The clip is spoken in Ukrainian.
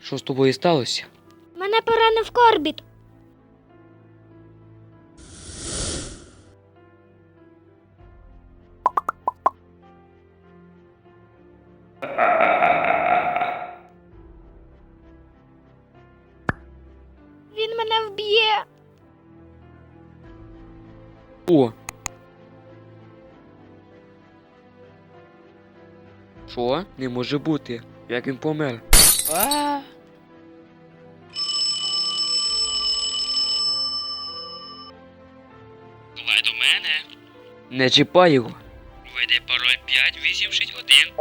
Що з тобою сталося? Мене поранив корбіт. Він мене вб'є. О. Що? Не може бути. Як він помер? А. Давай до мене. Не чіпай його. Введи пароль 5861.